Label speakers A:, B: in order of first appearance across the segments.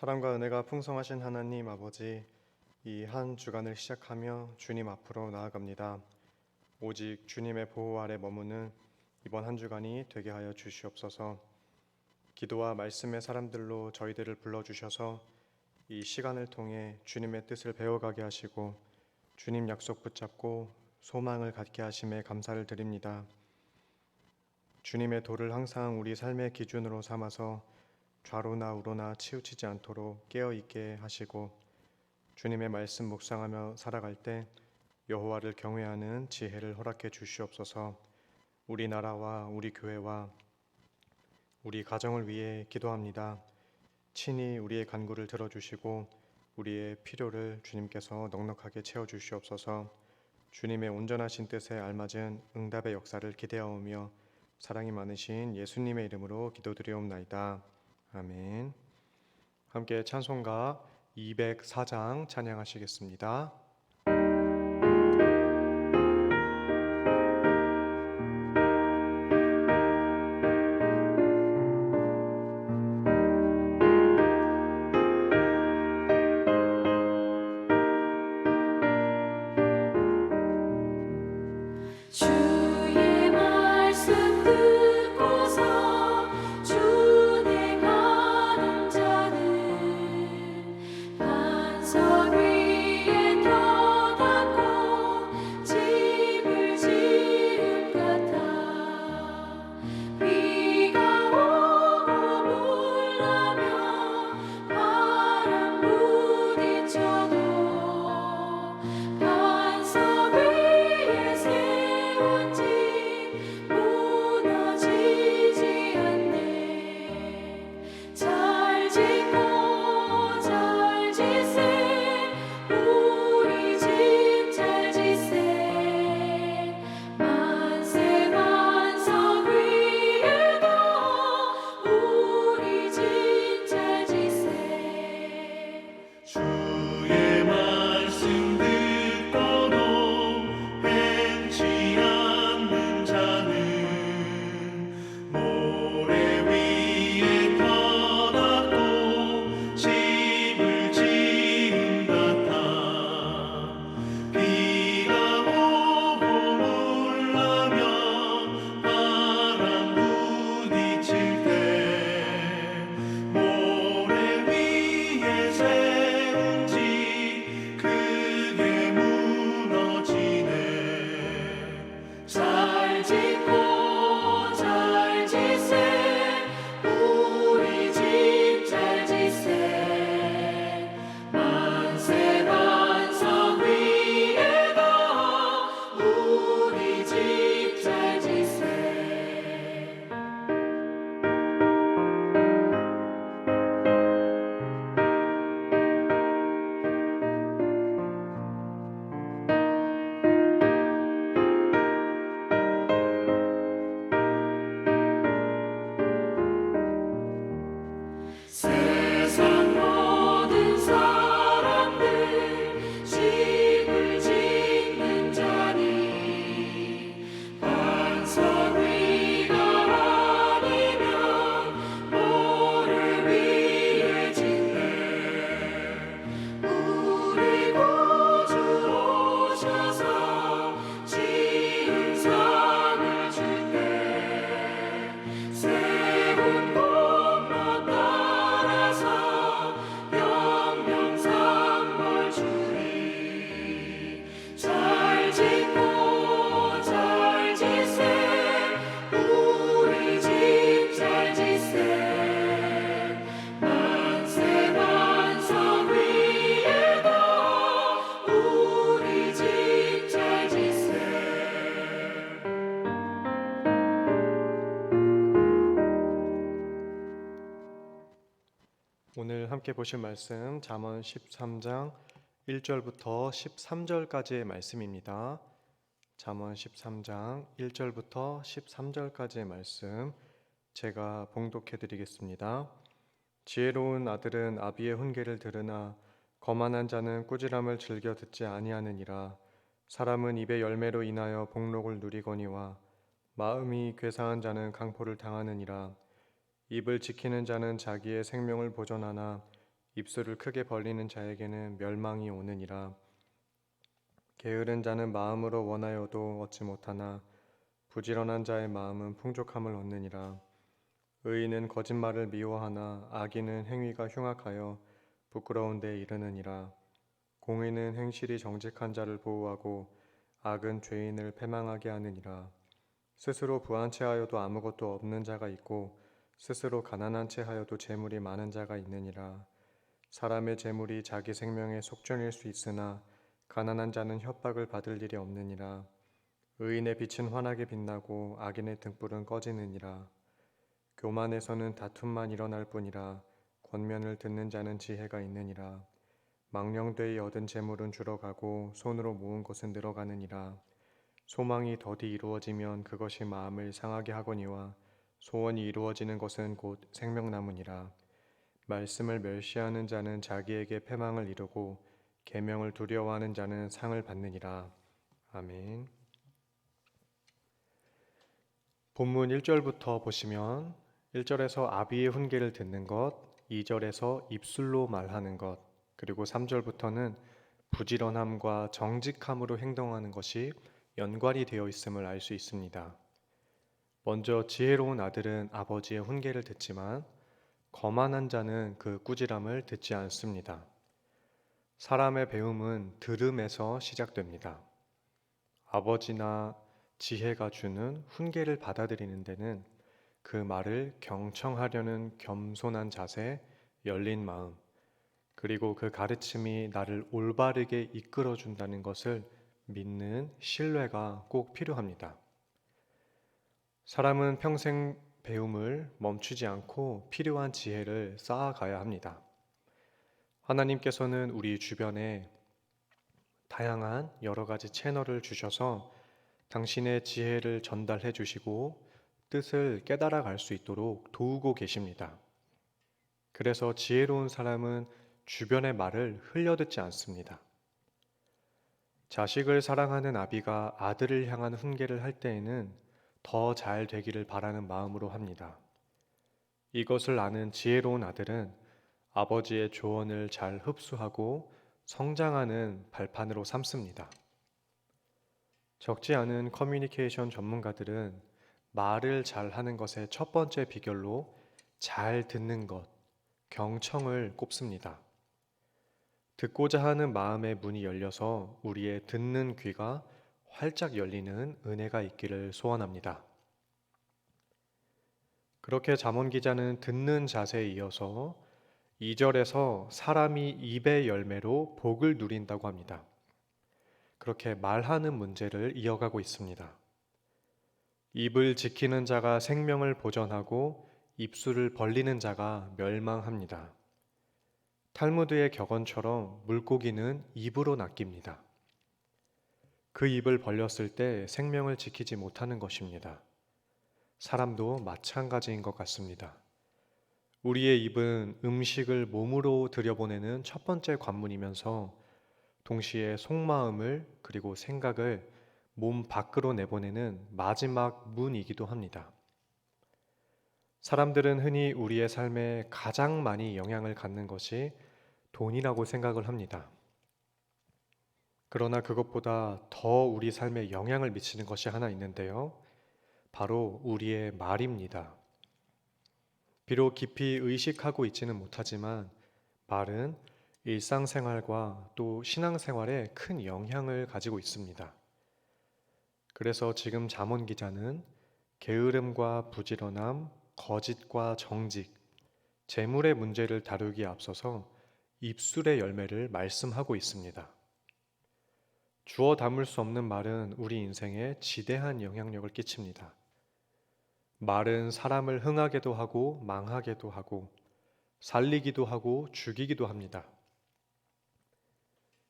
A: 사랑과 은혜가 풍성하신 하나님 아버지, 이 한 주간을 시작하며 주님 앞으로 나아갑니다. 오직 주님의 보호 아래 머무는 이번 한 주간이 되게 하여 주시옵소서. 기도와 말씀의 사람들로 저희들을 불러 주셔서 이 시간을 통해 주님의 뜻을 배워가게 하시고 주님 약속 붙잡고 소망을 갖게 하심에 감사를 드립니다. 주님의 도를 항상 우리 삶의 기준으로 삼아서 좌로나 우로나 치우치지 않도록 깨어 있게 하시고 주님의 말씀 묵상하며 살아갈 때 여호와를 경외하는 지혜를 허락해 주시옵소서. 우리나라와 우리 교회와 우리 가정을 위해 기도합니다. 친히 우리의 간구를 들어주시고 우리의 필요를 주님께서 넉넉하게 채워 주시옵소서. 주님의 온전하신 뜻에 알맞은 응답의 역사를 기대하오며 사랑이 많으신 예수님의 이름으로 기도드리옵나이다. 아멘. 함께 찬송가 204장 찬양하시겠습니다. 함께 보실 말씀 잠언 13장 1절부터 13절까지의 말씀입니다. 잠언 13장 1절부터 13절까지의 말씀 제가 봉독해 드리겠습니다. 지혜로운 아들은 아비의 훈계를 들으나 거만한 자는 꾸지람을 즐겨 듣지 아니하느니라 사람은 입의 열매로 인하여 복록을 누리거니와 마음이 괴사한 자는 강포를 당하느니라 입을 지키는 자는 자기의 생명을 보존하나
B: 입술을 크게 벌리는 자에게는 멸망이 오느니라. 게으른 자는 마음으로 원하여도 얻지 못하나 부지런한 자의 마음은 풍족함을 얻느니라. 의인은 거짓말을 미워하나 악인은 행위가 흉악하여 부끄러운 데 이르느니라. 공의는 행실이 정직한 자를 보호하고 악은 죄인을 패망하게 하느니라. 스스로 부한 채하여도 아무것도 없는 자가 있고 스스로 가난한 채하여도 재물이 많은 자가 있느니라. 사람의 재물이 자기 생명의 속전일 수 있으나 가난한 자는 협박을 받을 일이 없느니라. 의인의 빛은 환하게 빛나고 악인의 등불은 꺼지느니라. 교만에서는 다툼만 일어날 뿐이라 권면을 듣는 자는 지혜가 있느니라. 망령되이 얻은 재물은 줄어가고 손으로 모은 것은 늘어가느니라. 소망이 더디 이루어지면 그것이 마음을 상하게 하거니와 소원이 이루어지는 것은 곧 생명나무니라. 말씀을 멸시하는 자는 자기에게 패망을 이루고 계명을 두려워하는 자는 상을 받느니라. 아멘. 본문 1절부터 보시면 1절에서 아비의 훈계를 듣는 것, 2절에서 입술로 말하는 것, 그리고 3절부터는 부지런함과 정직함으로 행동하는 것이 연관이 되어 있음을 알 수 있습니다. 먼저 지혜로운 아들은 아버지의 훈계를 듣지만 거만한 자는 그 꾸지람을 듣지 않습니다. 사람의 배움은 들음에서 시작됩니다. 아버지나 지혜가 주는 훈계를 받아들이는 데는 그 말을 경청하려는 겸손한 자세, 열린 마음, 그리고 그 가르침이 나를 올바르게 이끌어 준다는 것을 믿는 신뢰가 꼭 필요합니다. 사람은 평생 배움을 멈추지 않고 필요한 지혜를 쌓아가야 합니다. 하나님께서는 우리 주변에 다양한 여러 가지 채널을 주셔서 당신의 지혜를 전달해 주시고 뜻을 깨달아 갈 수 있도록 도우고 계십니다. 그래서 지혜로운 사람은 주변의 말을 흘려듣지 않습니다. 자식을 사랑하는 아비가 아들을 향한 훈계를 할 때에는 더 잘 되기를 바라는 마음으로 합니다. 이것을 아는 지혜로운 아들은 아버지의 조언을 잘 흡수하고 성장하는 발판으로 삼습니다. 적지 않은 커뮤니케이션 전문가들은 말을 잘 하는 것의 첫 번째 비결로 잘 듣는 것, 경청을 꼽습니다. 듣고자 하는 마음의 문이 열려서 우리의 듣는 귀가 활짝 열리는 은혜가 있기를 소원합니다. 그렇게 잠언 기자는 듣는 자세에 이어서 2절에서 사람이 입의 열매로 복을 누린다고 합니다. 그렇게 말하는 문제를 이어가고 있습니다. 입을 지키는 자가 생명을 보전하고 입술을 벌리는 자가 멸망합니다. 탈무드의 격언처럼 물고기는 입으로 낚입니다. 그 입을 벌렸을 때 생명을 지키지 못하는 것입니다. 사람도 마찬가지인 것 같습니다. 우리의 입은 음식을 몸으로 들여보내는 첫 번째 관문이면서 동시에 속마음을 그리고 생각을 몸 밖으로 내보내는 마지막 문이기도 합니다. 사람들은 흔히 우리의 삶에 가장 많이 영향을 갖는 것이 돈이라고 생각을 합니다. 그러나 그것보다 더 우리 삶에 영향을 미치는 것이 하나 있는데요. 바로 우리의 말입니다. 비록 깊이 의식하고 있지는 못하지만 말은 일상생활과 또 신앙생활에 큰 영향을 가지고 있습니다. 그래서 지금 잠언 기자는 게으름과 부지런함, 거짓과 정직, 재물의 문제를 다루기에 앞서서 입술의 열매를 말씀하고 있습니다. 주어 담을 수 없는 말은 우리 인생에 지대한 영향력을 끼칩니다. 말은 사람을 흥하게도 하고 망하게도 하고 살리기도 하고 죽이기도 합니다.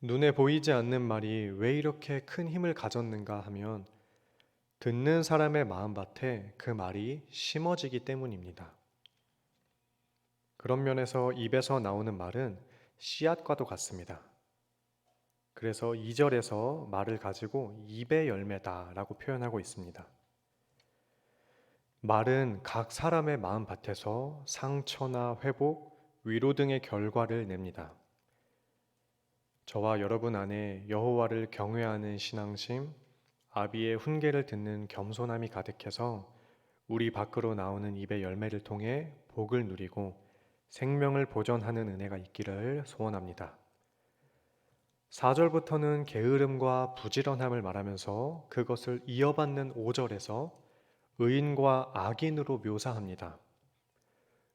B: 눈에 보이지 않는 말이 왜 이렇게 큰 힘을 가졌는가 하면 듣는 사람의 마음밭에 그 말이 심어지기 때문입니다. 그런 면에서 입에서 나오는 말은 씨앗과도 같습니다. 그래서 2절에서 말을 가지고 입의 열매다라고 표현하고 있습니다. 말은 각 사람의 마음 밭에서 상처나 회복, 위로 등의 결과를 냅니다. 저와 여러분 안에 여호와를 경외하는 신앙심, 아비의 훈계를 듣는 겸손함이 가득해서 우리 밖으로 나오는 입의 열매를 통해 복을 누리고 생명을 보존하는 은혜가 있기를 소원합니다. 4절부터는 게으름과 부지런함을 말하면서 그것을 이어받는 5절에서 의인과 악인으로 묘사합니다.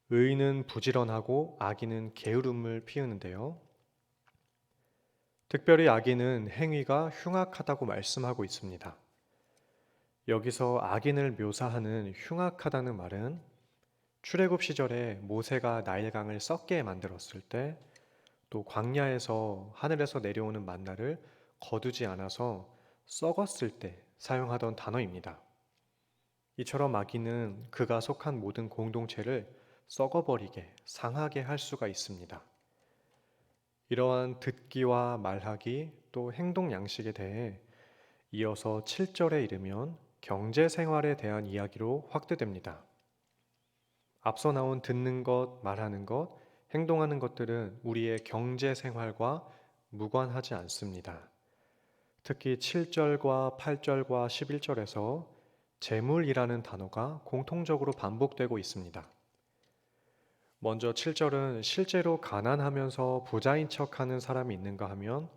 B: 의인은 부지런하고 악인은 게으름을 피우는데요. 특별히 악인은 행위가 흉악하다고 말씀하고 있습니다. 여기서 악인을 묘사하는 흉악하다는 말은 출애굽 시절에 모세가 나일강을 썩게 만들었을 때 또 광야에서 하늘에서 내려오는 만나를 거두지 않아서 썩었을 때 사용하던 단어입니다. 이처럼 악인은 그가 속한 모든 공동체를 썩어버리게 상하게 할 수가 있습니다. 이러한 듣기와 말하기 또 행동 양식에 대해 이어서 7절에 이르면 경제 생활에 대한 이야기로 확대됩니다. 앞서 나온 듣는 것, 말하는 것, 행동하는 것들은 우리의 경제 생활과 무관하지 않습니다. 특히 7절과 8절과 11절에서 재물이라는 단어가 공통적으로 반복되고 있습니다. 먼저 7절은 실제로 가난하면서 부자인 척 하는 사람이 있는가 하면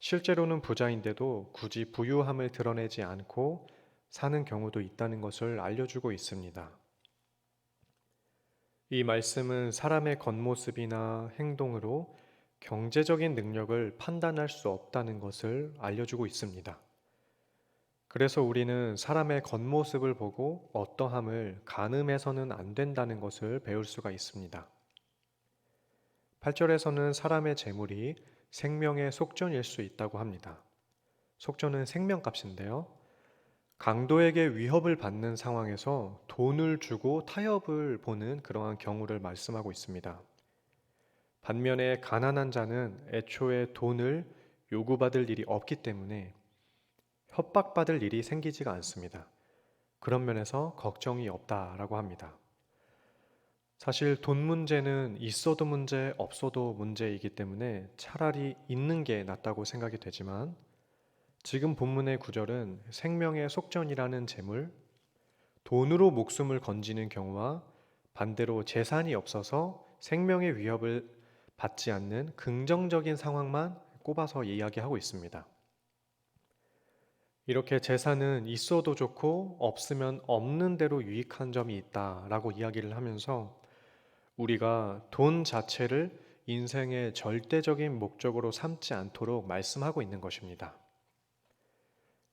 B: 실제로는 부자인데도 굳이 부유함을 드러내지 않고 사는 경우도 있다는 것을 알려주고 있습니다. 이 말씀은 사람의 겉모습이나 행동으로 경제적인 능력을 판단할 수 없다는 것을 알려주고 있습니다. 그래서 우리는 사람의 겉모습을 보고 어떠함을 가늠해서는 안 된다는 것을 배울 수가 있습니다. 8절에서는 사람의 재물이 생명의 속전일 수 있다고 합니다. 속전은 생명값인데요. 강도에게 위협을 받는 상황에서 돈을 주고 타협을 보는 그러한 경우를 말씀하고 있습니다. 반면에 가난한 자는 애초에 돈을 요구받을 일이 없기 때문에 협박받을 일이 생기지가 않습니다. 그런 면에서 걱정이 없다라고 합니다. 사실 돈 문제는 있어도 문제, 없어도 문제이기 때문에 차라리 있는 게 낫다고 생각이 되지만 지금 본문의 구절은 생명의 속전이라는 재물, 돈으로 목숨을 건지는 경우와 반대로 재산이 없어서 생명의 위협을 받지 않는 긍정적인 상황만 꼽아서 이야기하고 있습니다. 이렇게 재산은 있어도 좋고 없으면 없는 대로 유익한 점이 있다라고 이야기를 하면서 우리가 돈 자체를 인생의 절대적인 목적으로 삼지 않도록 말씀하고 있는 것입니다.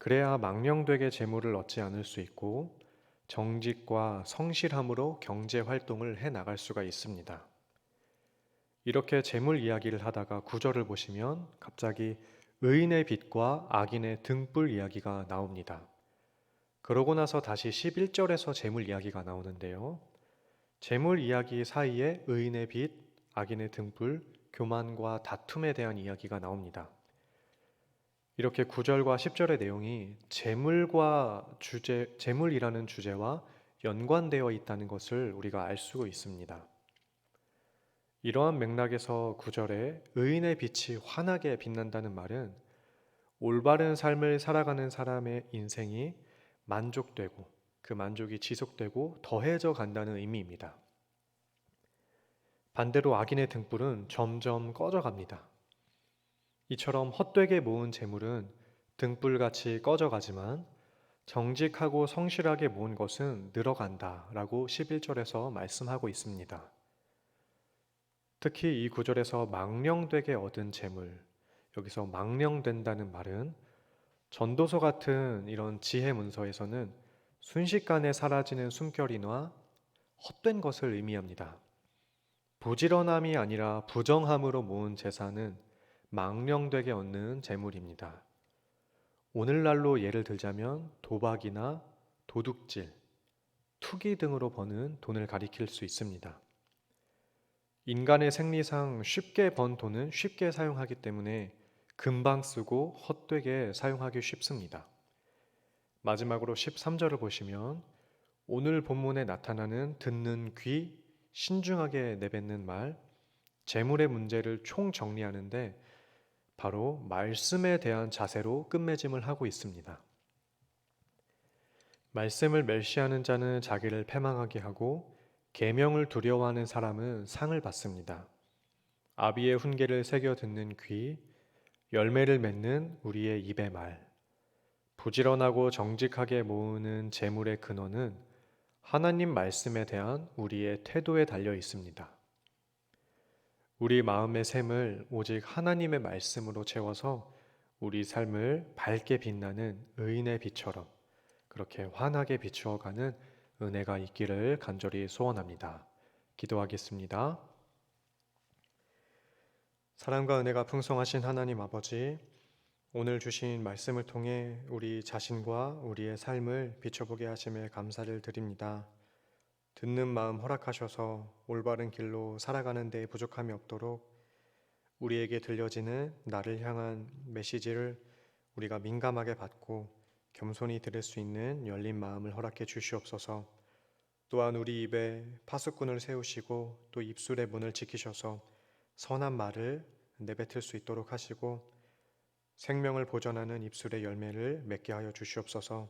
B: 그래야 망령되게 재물을 얻지 않을 수 있고 정직과 성실함으로 경제 활동을 해 나갈 수가 있습니다. 이렇게 재물 이야기를 하다가 구절을 보시면 갑자기 의인의 빛과 악인의 등불 이야기가 나옵니다. 그러고 나서 다시 11절에서 재물 이야기가 나오는데요. 재물 이야기 사이에 의인의 빛, 악인의 등불, 교만과 다툼에 대한 이야기가 나옵니다. 이렇게 9절과 10절의 내용이 재물과 주제, 재물이라는 주제와 연관되어 있다는 것을 우리가 알 수 있습니다. 이러한 맥락에서 구절에 의인의 빛이 환하게 빛난다는 말은 올바른 삶을 살아가는 사람의 인생이 만족되고 그 만족이 지속되고 더해져 간다는 의미입니다. 반대로 악인의 등불은 점점 꺼져 갑니다. 이처럼 헛되게 모은 재물은 등불같이 꺼져 가지만 정직하고 성실하게 모은 것은 늘어간다 라고 11절에서 말씀하고 있습니다. 특히 이 구절에서 망령되게 얻은 재물, 여기서 망령된다는 말은 전도서 같은 이런 지혜 문서에서는 순식간에 사라지는 숨결이나 헛된 것을 의미합니다. 부지런함이 아니라 부정함으로 모은 재산은 망령되게 얻는 재물입니다. 오늘날로 예를 들자면 도박이나 도둑질, 투기 등으로 버는 돈을 가리킬 수 있습니다. 인간의 생리상 쉽게 번 돈은 쉽게 사용하기 때문에 금방 쓰고 헛되게 사용하기 쉽습니다. 마지막으로 13절을 보시면 오늘 본문에 나타나는 듣는 귀, 신중하게 내뱉는 말, 재물의 문제를 총 정리하는데 바로 말씀에 대한 자세로 끝맺음을 하고 있습니다. 말씀을 멸시하는 자는 자기를 패망하게 하고 계명을 두려워하는 사람은 상을 받습니다. 아비의 훈계를 새겨 듣는 귀, 열매를 맺는 우리의 입의 말, 부지런하고 정직하게 모으는 재물의 근원은 하나님 말씀에 대한 우리의 태도에 달려 있습니다. 우리 마음의 샘을 오직 하나님의 말씀으로 채워서 우리 삶을 밝게 빛나는 의인의 빛처럼 그렇게 환하게 비추어가는 은혜가 있기를 간절히 소원합니다. 기도하겠습니다. 사랑과 은혜가 풍성하신 하나님 아버지, 오늘 주신 말씀을 통해 우리 자신과 우리의 삶을 비춰보게 하심에 감사를 드립니다. 듣는 마음 허락하셔서 올바른 길로 살아가는 데 부족함이 없도록 우리에게 들려지는 나를 향한 메시지를 우리가 민감하게 받고 겸손히 들을 수 있는 열린 마음을 허락해 주시옵소서. 또한 우리 입에 파수꾼을 세우시고 또 입술의 문을 지키셔서 선한 말을 내뱉을 수 있도록 하시고 생명을 보존하는 입술의 열매를 맺게 하여 주시옵소서.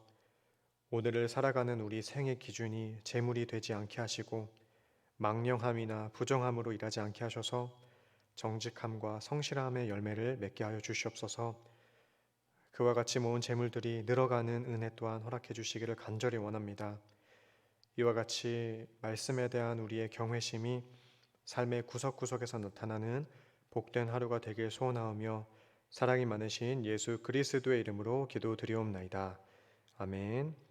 B: 오늘을 살아가는 우리 생의 기준이 재물이 되지 않게 하시고 망령함이나 부정함으로 일하지 않게 하셔서 정직함과 성실함의 열매를 맺게 하여 주시옵소서. 그와 같이 모은 재물들이 늘어가는 은혜 또한 허락해 주시기를 간절히 원합니다. 이와 같이 말씀에 대한 우리의 경외심이 삶의 구석구석에서 나타나는 복된 하루가 되길 소원하오며 사랑이 많으신 예수 그리스도의 이름으로 기도드리옵나이다. 아멘.